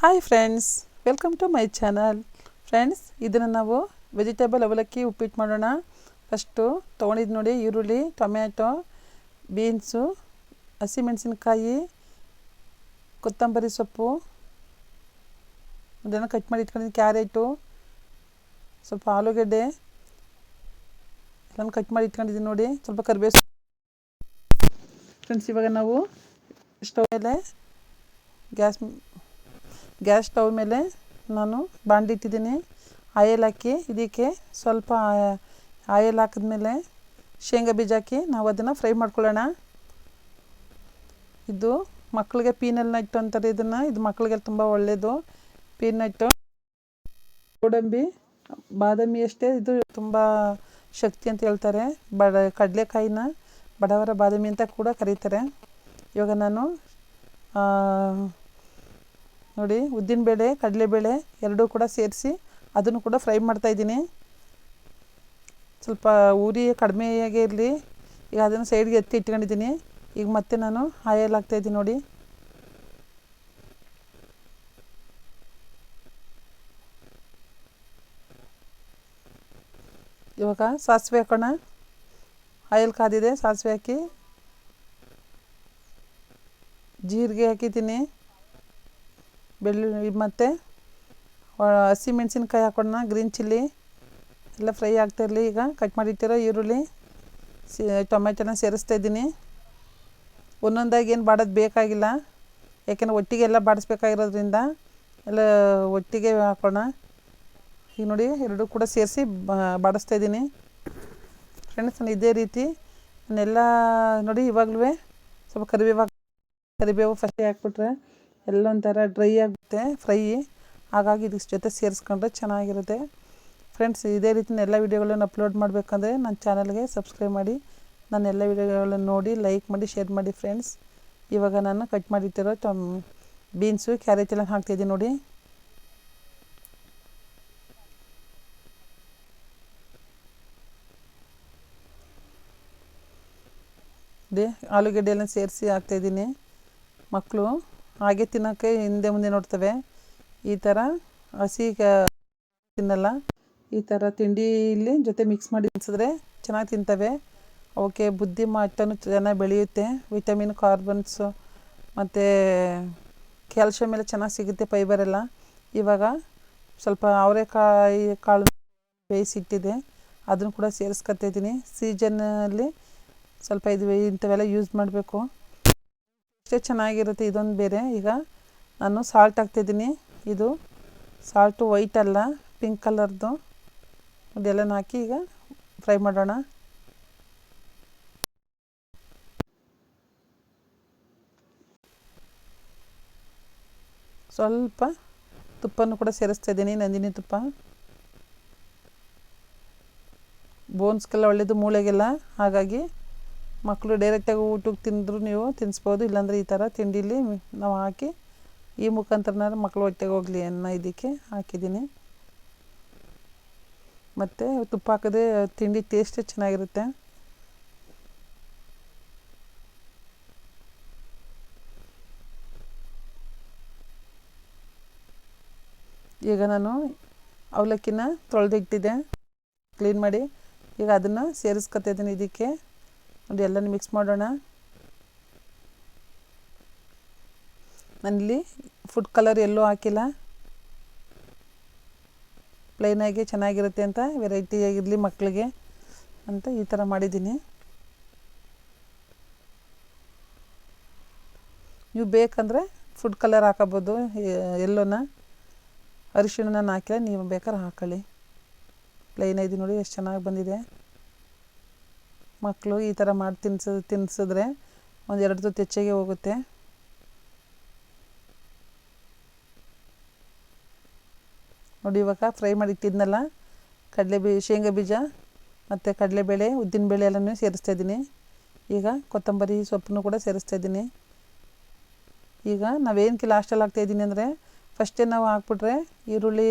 Hi friends welcome to my channel friends ಇದನ್ನು ನಾವು vegetable ಅವಲಕ್ಕಿ ಉಪ್ಪಿಟ್ಟು ಮಾಡೋಣ. ಫಸ್ಟು ತೊಗೊಂಡಿದ್ದು ನೋಡಿ ಈರುಳ್ಳಿ, ಟೊಮ್ಯಾಟೊ ಬೀನ್ಸು ಹಸಿಮೆಣಸಿನ್ಕಾಯಿ ಕೊತ್ತಂಬರಿ ಸೊಪ್ಪು. ಇದನ್ನು ಕಟ್ ಮಾಡಿ ಇಟ್ಕೊಂಡಿದ್ದು ಕ್ಯಾರೆಟು ಸ್ವಲ್ಪ ಆಲೂಗಡ್ಡೆ. ಎಲ್ಲನೂ ಕಟ್ ಮಾಡಿ ಇಟ್ಕೊಂಡಿದ್ದೀನಿ ನೋಡಿ, ಸ್ವಲ್ಪ ಕರಿಬೇವು ಫ್ರೆಂಡ್ಸ್ ಇವಾಗ ನಾವು ಸ್ಟವ್ ಗ್ಯಾಸ್ ಗ್ಯಾಸ್ ಸ್ಟವ್ ಮೇಲೆ ನಾನು ಬಾಂಡ್ಲಿ ಇಟ್ಟಿದ್ದೀನಿ. ಆಯಲ್ ಹಾಕಿ ಇದಕ್ಕೆ ಸ್ವಲ್ಪ ಆಯಲ್ ಹಾಕಿದ್ಮೇಲೆ ಶೇಂಗಾ ಬೀಜ ಹಾಕಿ ನಾವು ಅದನ್ನು ಫ್ರೈ ಮಾಡ್ಕೊಳ್ಳೋಣ. ಇದು ಮಕ್ಕಳಿಗೆ ಪೀನಲ್ ನಟ್ಟು ಅಂತಾರೆ ಇದನ್ನು. ಇದು ಮಕ್ಕಳಿಗೆ ತುಂಬ ಒಳ್ಳೆಯದು ಪೀನಟ್ಟು ಗೋಡಂಬಿ, ಬಾದಾಮಿ ಅಷ್ಟೇ. ಇದು ತುಂಬ ಶಕ್ತಿ ಅಂತ ಹೇಳ್ತಾರೆ. ಬಡ ಕಡಲೆಕಾಯಿನ ಬಡವರ ಬಾದಾಮಿ ಅಂತ ಕೂಡ ಕರೀತಾರೆ. ಇವಾಗ ನಾನು ನೋಡಿ, ಉದ್ದಿನ ಉದ್ದಿನಬೇಳೆ ಕಡಲೆಬೇಳೆ ಎರಡೂ ಕೂಡ ಸೇರಿಸಿ ಅದನ್ನು ಕೂಡ ಫ್ರೈ ಮಾಡ್ತಾಯಿದ್ದೀನಿ ಸ್ವಲ್ಪ ಉರಿ ಕಡಿಮೆಯಾಗೇ ಇರಲಿ. ಈಗ ಅದನ್ನು ಸೈಡ್ಗೆ ಎತ್ತಿ ಇಟ್ಕೊಂಡಿದ್ದೀನಿ. ಈಗ ಮತ್ತೆ ನಾನು ಆಯಲ್ ಹಾಕ್ತಾಯಿದ್ದೀನಿ ನೋಡಿ. ಇವಾಗ ಸಾಸಿವೆ ಹಾಕೋಣ. ಆಯಿಲ್ ಕಾದಿದೆ, ಸಾಸಿವೆ ಹಾಕಿ. ಜೀರಿಗೆ ಹಾಕಿದ್ದೀನಿ. ಬೆಳ್ಳುಳ್ಳಿ ಮತ್ತು ಹಸಿ ಮೆಣಸಿನ್ಕಾಯಿ ಹಾಕೋಣ ಗ್ರೀನ್ ಚಿಲ್ಲಿ, ಎಲ್ಲ ಫ್ರೈ ಆಗ್ತಾಯಿರಲಿ ಈಗ. ಕಟ್ ಮಾಡಿಟ್ಟಿರೋ ಈರುಳ್ಳಿ, ಸಿ ಟೊಮೆಟೊನ ಸೇರಿಸ್ತಾ ಇದ್ದೀನಿ. ಒಂದೊಂದಾಗಿ ಏನು ಬಾಡೋದು ಬೇಕಾಗಿಲ್ಲ. ಯಾಕೆಂದರೆ ಒಟ್ಟಿಗೆ ಎಲ್ಲ ಬಾಡಿಸ್ಬೇಕಾಗಿರೋದ್ರಿಂದ ಎಲ್ಲ ಒಟ್ಟಿಗೆ ಹಾಕೋಣ. ಈಗ ನೋಡಿ, ಎರಡೂ ಕೂಡ ಸೇರಿಸಿ ಬಾಡಿಸ್ತಾ ಇದ್ದೀನಿ. ಫ್ರೆಂಡ್ಸ್ ನಾನು ಇದೇ ರೀತಿ, ನಾನೆಲ್ಲ ನೋಡಿ ಇವಾಗಲೂ ಸ್ವಲ್ಪ ಕರಿಬೇವು ಕರಿಬೇವು ಫಸ್ಟೇ ಹಾಕ್ಬಿಟ್ರೆ ಎಲ್ಲ ಒಂಥರ ಡ್ರೈ ಆಗುತ್ತೆ ಫ್ರೈ ಹಾಗಾಗಿ ಇದಕ್ಕೆ ಜೊತೆ ಸೇರಿಸ್ಕೊಂಡ್ರೆ ಚೆನ್ನಾಗಿರುತ್ತೆ. ಫ್ರೆಂಡ್ಸ್ ಇದೇ ರೀತಿ ಎಲ್ಲ ವೀಡಿಯೋಗಳನ್ನು ಅಪ್ಲೋಡ್ ಮಾಡಬೇಕಂದ್ರೆ ನನ್ನ ಚಾನಲ್ಗೆ ಸಬ್ಸ್ಕ್ರೈಬ್ ಮಾಡಿ. ನನ್ನ ಎಲ್ಲ ವೀಡಿಯೋಗಳನ್ನು ನೋಡಿ ಲೈಕ್ ಮಾಡಿ ಶೇರ್ ಮಾಡಿ ಫ್ರೆಂಡ್ಸ್ ಇವಾಗ ನಾನು ಕಟ್ ಮಾಡಿಟ್ಟಿರೋ ಟಮ್ ಬೀನ್ಸು ಕ್ಯಾರೆಟ್ ಎಲ್ಲ ಹಾಕ್ತಿದ್ದೀನಿ ನೋಡಿ. ಇದೆ ಆಲೂಗಡ್ಡೆ ಎಲ್ಲ ಸೇರಿಸಿ ಹಾಕ್ತಾಯಿದ್ದೀನಿ ಮಕ್ಕಳು ಹಾಗೆ ತಿನ್ನೋಕ್ಕೆ ಹಿಂದೆ ಮುಂದೆ ನೋಡ್ತವೆ. ಈ ಥರ ಹಸಿ ತಿನ್ನಲ್ಲ. ಈ ಥರ ಇಲ್ಲಿ ಜೊತೆ ಮಿಕ್ಸ್ ಮಾಡಿ ತಿನ್ಸಿದ್ರೆ ಚೆನ್ನಾಗಿ ತಿಂತವೆ. ಅವಕ್ಕೆ ಬುದ್ಧಿ ಮಟ್ಟನೂ ಚೆನ್ನಾಗಿ ಬೆಳೆಯುತ್ತೆ. ವಿಟಮಿನ್ ಕಾರ್ಬನ್ಸು ಮತ್ತು ಕ್ಯಾಲ್ಶಿಯಮ್ ಎಲ್ಲ ಚೆನ್ನಾಗಿ ಸಿಗುತ್ತೆ ಫೈಬರ್ ಎಲ್ಲ. ಇವಾಗ ಸ್ವಲ್ಪ ಅವರೆಕಾಯಿ ಕಾಳು ಬೇಯಿಸಿಟ್ಟಿದೆ ಅದನ್ನು ಕೂಡ ಸೇರಿಸ್ಕೊತಿದ್ದೀನಿ ಸೀಜನಲ್ಲಿ ಸ್ವಲ್ಪ ಇದು ಇಂಥವೆಲ್ಲ ಯೂಸ್ ಮಾಡಬೇಕು. ಅಷ್ಟೇ ಚೆನ್ನಾಗಿರುತ್ತೆ, ಇದೊಂದು ಬೇರೆ. ಈಗ ನಾನು ಸಾಲ್ಟ್ ಹಾಕ್ತಿದ್ದೀನಿ. ಇದು ಸಾಲ್ಟು ವೈಟ್ ಅಲ್ಲ ಪಿಂಕ್ ಕಲರ್ದು ಅದೆಲ್ಲನೂ ಹಾಕಿ ಈಗ ಫ್ರೈ ಮಾಡೋಣ. ಸ್ವಲ್ಪ ತುಪ್ಪನೂ ಕೂಡ ಸೇರಿಸ್ತಾ ಇದ್ದೀನಿ, ನಂದಿನಿ ತುಪ್ಪ. ಬೋನ್ಸ್ಗೆಲ್ಲ ಒಳ್ಳೆಯದು ಮೂಳೆಗೆಲ್ಲ, ಹಾಗಾಗಿ ಮಕ್ಕಳು ಡೈರೆಕ್ಟಾಗಿ ಊಟಕ್ಕೆ ತಿಂದರೂ ನೀವು ತಿನ್ನಿಸ್ಬೋದು ಇಲ್ಲಾಂದರೆ ಈ ಥರ ತಿಂಡಿಲಿ ನಾವು ಹಾಕಿ ಈ ಮುಖಾಂತರನಾದ್ರು ಮಕ್ಕಳು ಹೊಟ್ಟೆಗೆ ಹೋಗಲಿ ಅನ್ನೋ ಇದಕ್ಕೆ ಹಾಕಿದ್ದೀನಿ. ಮತ್ತು ತುಪ್ಪ ಹಾಕಿದ್ರೆ ತಿಂಡಿ ಟೇಸ್ಟೇ ಚೆನ್ನಾಗಿರುತ್ತೆ. ಈಗ ನಾನು ಅವಲಕ್ಕಿನ ತೊಳೆದಿಟ್ಟಿದ್ದೆ. ಕ್ಲೀನ್ ಮಾಡಿ ಈಗ ಅದನ್ನು ಸೇರಿಸ್ಕೊತಿದ್ದೀನಿ ಇದಕ್ಕೆ. ನೋಡಿ ಎಲ್ಲನೂ ಮಿಕ್ಸ್ ಮಾಡೋಣ. ನಾನಿಲ್ಲಿ ಫುಡ್ ಕಲರ್ ಎಲ್ಲೂ ಹಾಕಿಲ್ಲ. ಪ್ಲೈನಾಗಿ ಚೆನ್ನಾಗಿರುತ್ತೆ ಅಂತ ವೆರೈಟಿಯಾಗಿರಲಿ ಮಕ್ಕಳಿಗೆ ಅಂತ ಈ ಥರ ಮಾಡಿದ್ದೀನಿ. ನೀವು ಬೇಕಂದರೆ ಫುಡ್ ಕಲರ್ ಹಾಕೋಬೋದು ಎಲ್ಲೋನ. ಅರಿಶಿಣ ನಾನು ಹಾಕಿಲ್ಲ, ನೀವು ಬೇಕಾದ್ರೆ ಹಾಕೊಳ್ಳಿ. ಪ್ಲೈನ್ ಐದು ನೋಡಿ, ಎಷ್ಟು ಚೆನ್ನಾಗಿ ಬಂದಿದೆ. ಮಕ್ಕಳು ಈ ಥರ ಮಾಡಿ ತಿನ್ಸ, ತಿನ್ಸಿದ್ರೆ ಒಂದು ಎರಡು ತುತ್ತು ಹೆಚ್ಚಿಗೆ ಹೋಗುತ್ತೆ. ನೋಡಿ ಇವಾಗ ಫ್ರೈ ಮಾಡಿ ಇಟ್ಟಿದ್ನಲ್ಲ ಕಡಲೆ ಬೀ ಶೇಂಗಾ ಬೀಜ ಮತ್ತು ಕಡಲೆಬೇಳೆ ಉದ್ದಿನಬೇಳೆ ಎಲ್ಲನೂ ಸೇರಿಸ್ತಾ ಇದ್ದೀನಿ. ಈಗ ಕೊತ್ತಂಬರಿ ಸೊಪ್ಪನ್ನು ಕೂಡ ಸೇರಿಸ್ತಾ ಇದ್ದೀನಿ. ಈಗ ನಾವೇನಕ್ಕೆ ಲಾಸ್ಟಲ್ಲಿ ಹಾಕ್ತಾಯಿದ್ದೀನಿ ಅಂದರೆ ಫಸ್ಟೇ ನಾವು ಹಾಕ್ಬಿಟ್ರೆ ಈರುಳ್ಳಿ,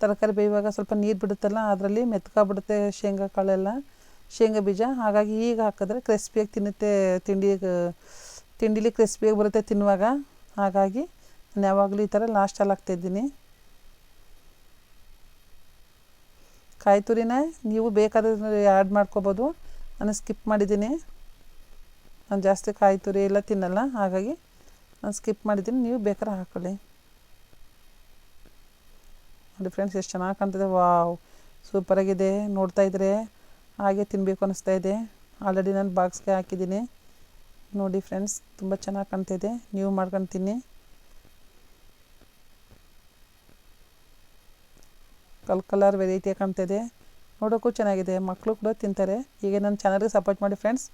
ತರಕಾರಿ ಬೇಯುವಾಗ ಸ್ವಲ್ಪ ನೀರು ಬಿಡುತ್ತಲ್ಲ, ಅದರಲ್ಲಿ ಮೆತ್ಕಾಗ್ಬಿಡುತ್ತೆ ಶೇಂಗಾ ಕಾಳೆಲ್ಲ ಶೇಂಗಾ ಬೀಜ. ಹಾಗಾಗಿ ಈಗ ಹಾಕಿದ್ರೆ ಕ್ರಿಸ್ಪಿಯಾಗಿ ತಿನ್ನುತ್ತೆ, ತಿಂಡಿ, ತಿಂಡಿಲಿ ಕ್ರಿಸ್ಪಿಯಾಗಿ ಬರುತ್ತೆ ತಿನ್ನುವಾಗ. ಹಾಗಾಗಿ ನಾನು ಯಾವಾಗಲೂ ಈ ಥರ ಲಾಸ್ಟಲ್ಲಿ ಹಾಕ್ತಾಯಿದ್ದೀನಿ ಕಾಯಿ ತುರಿನ ನೀವು ಬೇಕಾದ್ರೆ ಆ್ಯಡ್ ಮಾಡ್ಕೋಬೋದು. ನಾನು ಸ್ಕಿಪ್ ಮಾಡಿದ್ದೀನಿ. ನಾನು ಜಾಸ್ತಿ ಕಾಯಿ ತುರಿ ಎಲ್ಲ ತಿನ್ನಲ್ಲ. ಹಾಗಾಗಿ ನಾನು ಸ್ಕಿಪ್ ಮಾಡಿದ್ದೀನಿ. ನೀವು ಬೇಕಾದ್ರೆ ಹಾಕೊಳ್ಳಿ. ನೋಡಿ ಫ್ರೆಂಡ್ಸ್ ಎಷ್ಟು ಚೆನ್ನಾಗಿ ಕಾಣ್ತದೆ. ವಾವ್ ಸೂಪರಾಗಿದೆ ನೋಡ್ತಾ ಇದ್ದರೆ ಹಾಗೆ ತಿನ್ನಬೇಕು ಅನ್ನಿಸ್ತಾ ಇದೆ. ಆಲ್ರೆಡಿ ನಾನು ಬಾಕ್ಸ್ಗೆ ಹಾಕಿದ್ದೀನಿ. ನೋಡಿ ಫ್ರೆಂಡ್ಸ್ ತುಂಬ ಚೆನ್ನಾಗಿ ಕಾಣ್ತಿದೆ. ನೀವು ಮಾಡ್ಕೊಂಡು ಕಲ್ ಕಲರ್ ವೆರೈಟಿಯಾಗಿ ಕಾಣ್ತಿದೆ. ನೋಡೋಕ್ಕೂ ಚೆನ್ನಾಗಿದೆ. ಮಕ್ಕಳು ಕೂಡ ತಿಂತಾರೆ. ಹೀಗೆ ನನ್ನ ಚಾನಲ್ಗೆ ಸಪೋರ್ಟ್ ಮಾಡಿ ಫ್ರೆಂಡ್ಸ್